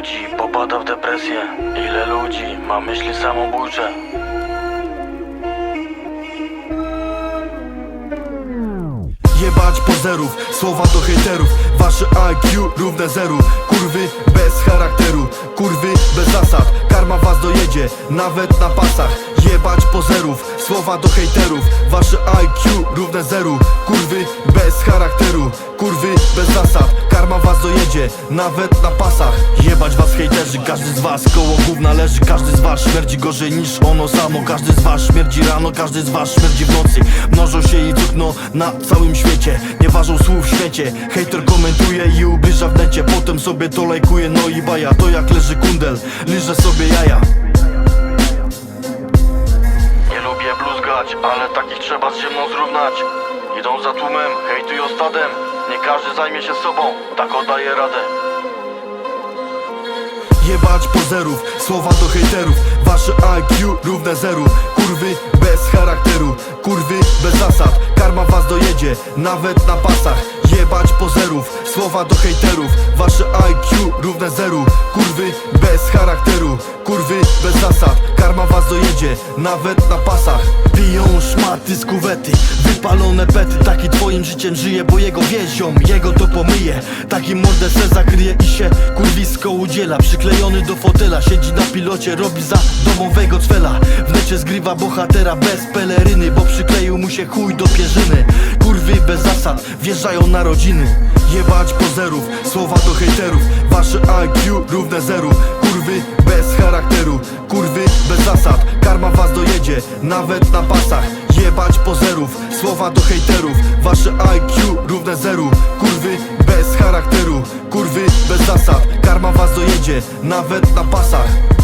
ludzi popada w depresję? Ile ludzi ma myśli samobójcze? Jebać pozerów, słowa do hejterów Wasze IQ równe zeru Kurwy bez charakteru, kurwy bez zasad Karma was dojedzie, nawet na pasach Jebać pozerów, słowa do hejterów Wasze IQ równe zeru. Kurwy bez charakteru, kurwy bez zasad. Karma was dojedzie, nawet na pasach. Jebać was hejterzy, każdy z was. Koło gówna leży Każdy z was. Śmierdzi gorzej niż ono samo. Każdy z was śmierdzi rano, każdy z was śmierdzi w nocy. Mnożą się i cudno na całym świecie. Nie ważą słów w świecie. Hejter komentuje i ubliża w necie. Potem sobie to lajkuje, no i baja. To jak leży kundel, liże sobie jaja ale takich trzeba z ziemią zrównać. Idą za tłumem, hejtują stadem. Nie każdy zajmie się sobą, tak oddaje radę. Jebać pozerów, słowa do hejterów. Wasze IQ równe zeru. Kurwy bez charakteru, kurwy bez zasad. Karma was dojedzie, nawet na pasach. Jebać pozerów, słowa do hejterów. Wasze IQ równe zeru nawet na pasach. Piją szmaty z kuwety, wypalone pety Taki twoim życiem żyje, bo jego wiezią. Jego to pomyje, taki mordę se zakryje I się kurwisko udziela. Przyklejony do fotela, siedzi na pilocie Robi za domowego cwela. W necie zgrywa bohatera bez peleryny Bo przykleił mu się chuj do pierzyny. Kurwy bez zasad, wjeżdżają na rodziny. Jebać pozerów, słowa do hejterów. Wasze IQ równe zeru. Kurwy bez charakteru, nawet na pasach Jebać pozerów, słowa do hejterów Wasze IQ równe zeru. Kurwy bez charakteru, kurwy bez zasad. Karma was dojedzie, nawet na pasach